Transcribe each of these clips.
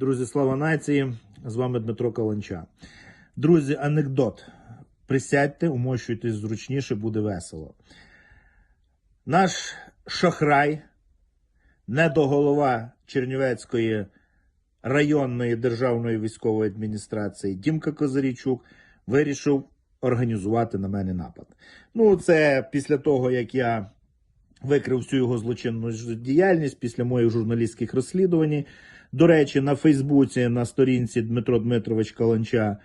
Друзі, слава нації! З вами Дмитро Каланча. Друзі, анекдот. Присядьте, умощуйтесь зручніше, буде весело. Наш шахрай, недоголова Чернівецької районної державної військової адміністрації Дімка Козарічук вирішив організувати на мене напад. Ну, це після того, як я викрив всю його злочинну діяльність після моїх журналістських розслідувань. До речі, на Фейсбуці на сторінці Дмитро Дмитрович Каланча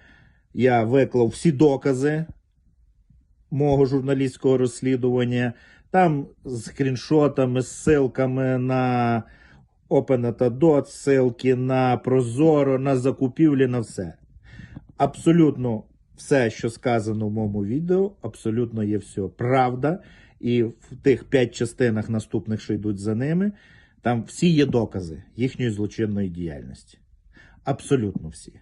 я виклав всі докази мого журналістського розслідування. Там з скріншотами, ссылками на OpenAtadot, ссылки на Прозоро, на закупівлі, на все. Абсолютно все, що сказано в моєму відео, абсолютно є все правда. І в тих п'ять частинах наступних, що йдуть за ними, там всі є докази їхньої злочинної діяльності. Абсолютно всі.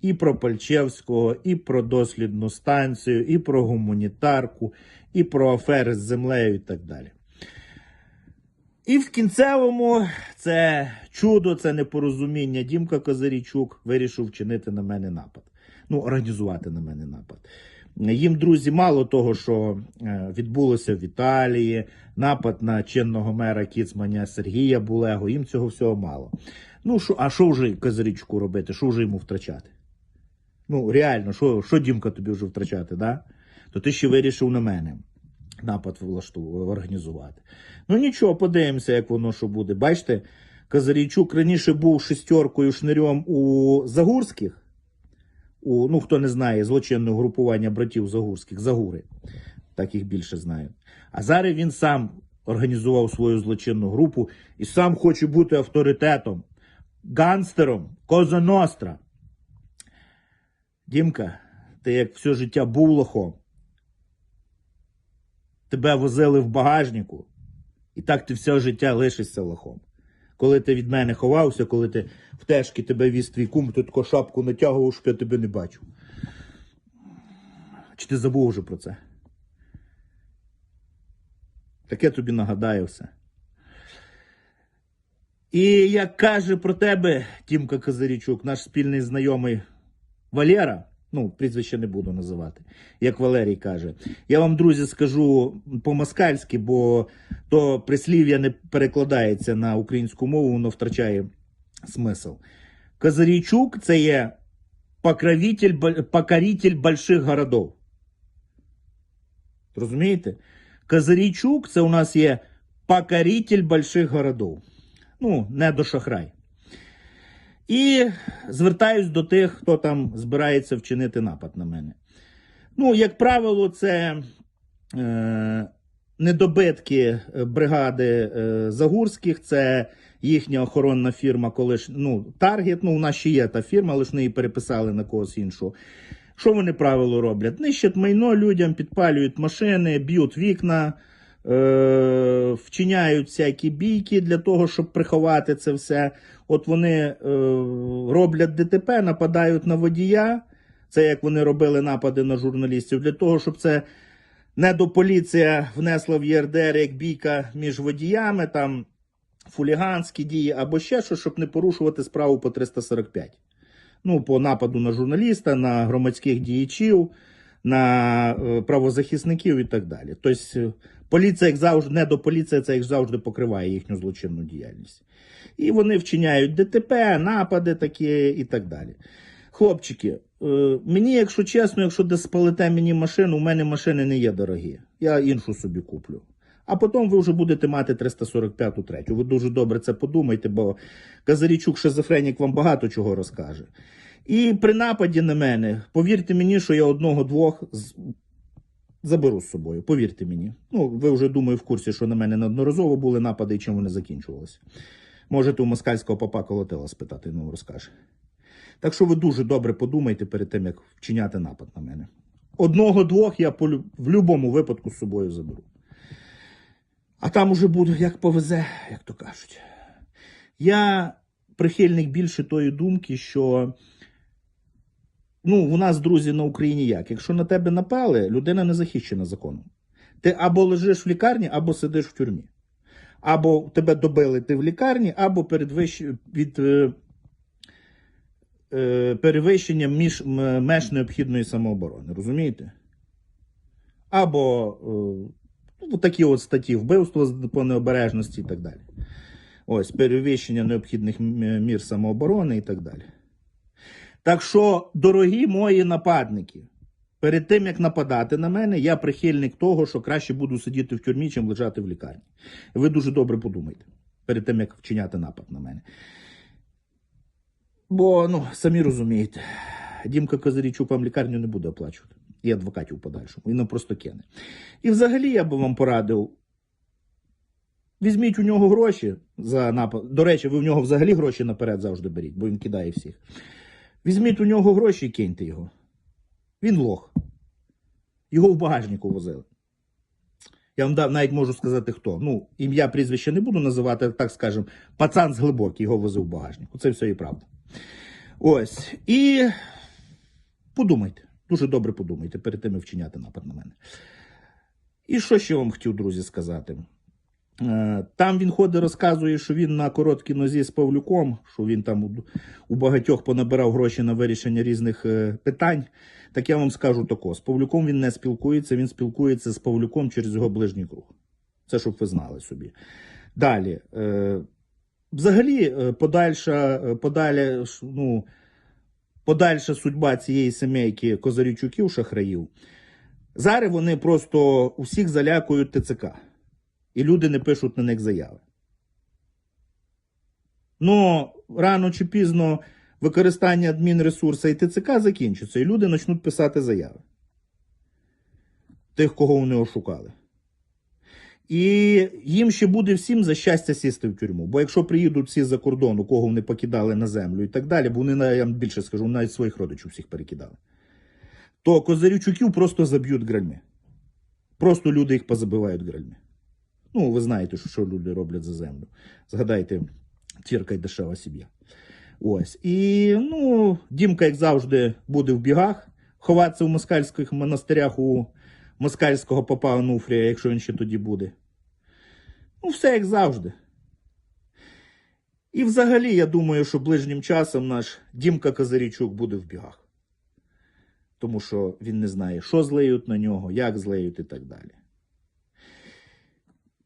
І про Пальчевського, і про дослідну станцію, і про гуманітарку, і про афери з землею, і так далі. І в кінцевому це чудо, це непорозуміння. Дімка Козарічук вирішив вчинити на мене напад. Ну, організувати на мене напад. Їм, друзі, мало того, що е, відбулося в Італії, напад на чинного мера Кіцманя Сергія Булего, їм цього всього мало. Ну, що, а що вже Козарічку робити? Що вже йому втрачати? Ну, реально, що, Дімка тобі вже втрачати, да? То ти ще вирішив на мене напад влашту- організувати. Ну нічого, подивимося, як воно що буде. Бачите, Казарійчук раніше був шестеркою шнирем у Загурських. У, ну, хто не знає, злочинного групування братів Загурських, Загури. Так їх більше знають. А зараз він сам організував свою злочинну групу і сам хоче бути авторитетом, ганстером, Коза Ностра. Дімка, ти як все життя був лохом, тебе возили в багажнику, і так ти все життя лишишся лохом. Коли ти від мене ховався, коли ти в тежки тебе віз твій кум, ти таку шапку натягував, щоб я тебе не бачив. Чи ти забув вже про це? Таке тобі нагадаю все. І як каже про тебе Тімка Казарічук, наш спільний знайомий Валера, ну, прізвище не буду називати, як Валерій каже. Я вам, друзі, скажу по-москальськи, бо то прислів'я не перекладається на українську мову, воно втрачає смисл. Казарійчук це є покровитель, больших городов. Розумієте? Казарійчук це у нас є покоритель больших городов. Ну, не до шахрай. І звертаюсь до тих, хто там збирається вчинити напад на мене. Ну, як правило, це е, недобитки е, бригади е, Загурських, це їхня охоронна фірма, коли ж, ну, Таргет, ну, у нас ще є та фірма, але ж не її переписали на когось іншого. Що вони правило роблять? Нищать майно людям, підпалюють машини, б'ють вікна, е, вчиняють всякі бійки для того, щоб приховати це все. От вони е, роблять ДТП, нападають на водія. Це як вони робили напади на журналістів, для того, щоб це недополіція внесла в ЄРДР як бійка між водіями, там фуліганські дії або ще що, щоб не порушувати справу по 345 ну, по нападу на журналіста, на громадських діячів, на е, правозахисників і так далі. Тобто, е, поліція, як завжди, не до поліція, це як завжди покриває їхню злочинну діяльність. І вони вчиняють ДТП, напади такі і так далі. Хлопчики, е, мені, якщо чесно, якщо десь спалите мені машину, у мене машини не є дорогі. Я іншу собі куплю. А потім ви вже будете мати 345-ту третю. Ви дуже добре це подумайте, бо Казарічук шизофренік вам багато чого розкаже. І при нападі на мене, повірте мені, що я одного-двох заберу з собою. Повірте мені. Ну, ви вже думаю в курсі, що на мене неодноразово були напади і чим вони закінчувалися. Можете у москальського папа Колотела спитати, ну розкаже. Так що ви дуже добре подумайте перед тим, як вчиняти напад на мене. Одного-двох я в будь-якому випадку з собою заберу. А там уже буде як повезе, як то кажуть. Я прихильник більше тої думки, що ну, у нас, друзі, на Україні як? Якщо на тебе напали, людина не захищена законом. Ти або лежиш в лікарні, або сидиш в тюрмі. Або тебе добили ти в лікарні, або перед вищ... від е, е, перевищення між, меж необхідної самооборони. Розумієте? Або е, ну, такі от статті вбивство по необережності і так далі. Ось перевищення необхідних мір самооборони і так далі. Так що, дорогі мої нападники, перед тим як нападати на мене, я прихильник того, що краще буду сидіти в тюрмі, чим лежати в лікарні. Ви дуже добре подумайте перед тим, як вчиняти напад на мене. Бо, ну, самі розумієте, Дімка Козирічук вам лікарню не буде оплачувати. І адвокатів подальшому. Він нам просто кине. І взагалі я би вам порадив. Візьміть у нього гроші за напад. До речі, ви в нього взагалі гроші наперед завжди беріть, бо він кидає всіх. Візьміть у нього гроші і киньте його. Він лох. Його в багажнику возили. Я вам навіть можу сказати, хто. Ну, ім'я прізвище не буду називати, так скажемо, пацан з глибокий його возив в багажнику. Це все і правда. Ось. І подумайте, дуже добре подумайте перед тим, як вчиняти напад на мене. І що ще вам хотів, друзі, сказати? Е, Там він ходить, розказує, що він на короткій нозі з Павлюком, що він там у- багатьох понабирав гроші на вирішення різних е, питань. Так я вам скажу тако: з Павлюком він не спілкується, він спілкується з Павлюком через його ближній круг. Це щоб ви знали собі. Далі. Е, Взагалі, подальша, подалі, ну, подальша судьба цієї сімейки Козарічуків, шахраїв. Зараз вони просто усіх залякують ТЦК. І люди не пишуть на них заяви. Ну, рано чи пізно використання адмінресурсу і ТЦК закінчиться, і люди почнуть писати заяви. Тих, кого вони ошукали. І їм ще буде всім за щастя сісти в тюрму. Бо якщо приїдуть всі за кордону, кого вони покидали на землю і так далі, бо вони, я вам більше скажу, навіть своїх родичів всіх перекидали, то Козарючуків просто заб'ють гральми. Просто люди їх позабивають гральми. Ну, ви знаєте, що, люди роблять за землю. Згадайте, тірка й дешева сім'я. Ось. І ну, Дімка, як завжди, буде в бігах, ховатися в москальських монастирях у москальського попа Онуфрія, якщо він ще тоді буде. Ну, все як завжди. І взагалі, я думаю, що ближнім часом наш Дімка Казарічук буде в бігах. Тому що він не знає, що злеють на нього, як злеють і так далі.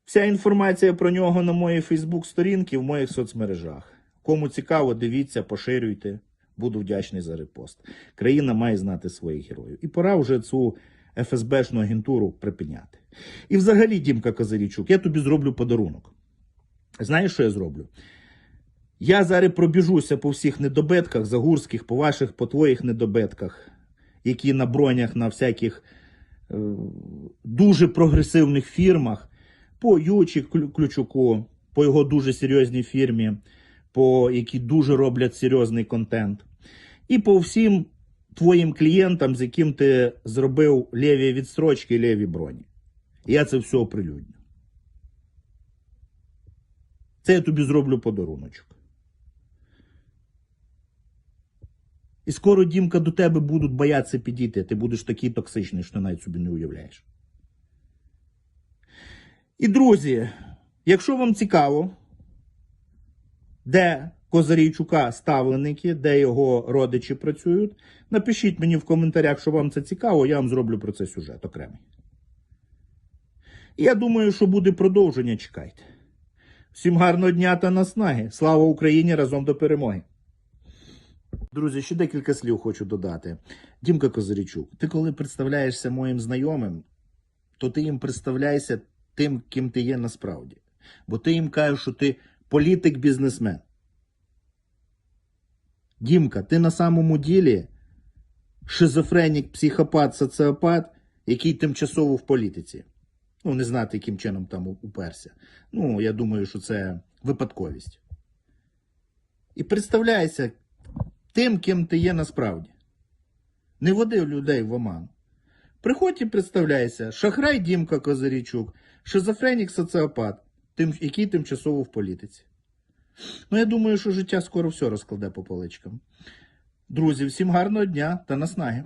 Вся інформація про нього на моїй Фейсбук-сторінці в моїх соцмережах. Кому цікаво, дивіться, поширюйте. Буду вдячний за репост. Країна має знати своїх героїв. І пора вже цю ФСБшну агентуру припиняти. І взагалі, Дімка Козарічук, я тобі зроблю подарунок. Знаєш, що я зроблю? Я зараз пробіжуся по всіх недобитках, загурських, по ваших, по твоїх недобитках, які на бронях на всяких е, дуже прогресивних фірмах, по Ючі Ключуку, по його дуже серйозній фірмі, по які дуже роблять серйозний контент, і по всім твоїм клієнтам, з яким ти зробив леві відстрочки, леві броні. Я це все оприлюдню. Це я тобі зроблю подаруночок. І скоро, Дімка, до тебе будуть боятися підійти. Ти будеш такий токсичний, що ти навіть собі не уявляєш. І, друзі, якщо вам цікаво, де Козарійчука ставленики, де його родичі працюють, напишіть мені в коментарях, що вам це цікаво, я вам зроблю про це сюжет окремий. Я думаю, що буде продовження. Чекайте. Всім гарного дня та наснаги. Слава Україні! Разом до перемоги! Друзі, ще декілька слів хочу додати. Дімка Козарічук, ти коли представляєшся моїм знайомим, то ти їм представляєшся тим, ким ти є насправді. Бо ти їм кажеш, що ти політик-бізнесмен. Дімка, ти на самому ділі шизофренік, психопат, соціопат, який тимчасово в політиці. Ну, не знати, яким чином там уперся. Ну, я думаю, що це випадковість. І представляйся тим, ким ти є насправді. Не води людей в оману. Приходь і представляйся, шахрай Дімка Козирічук, шизофренік соціопат, тим, який тимчасово в політиці. Ну, я думаю, що життя скоро все розкладе по поличкам. Друзі, всім гарного дня та наснаги.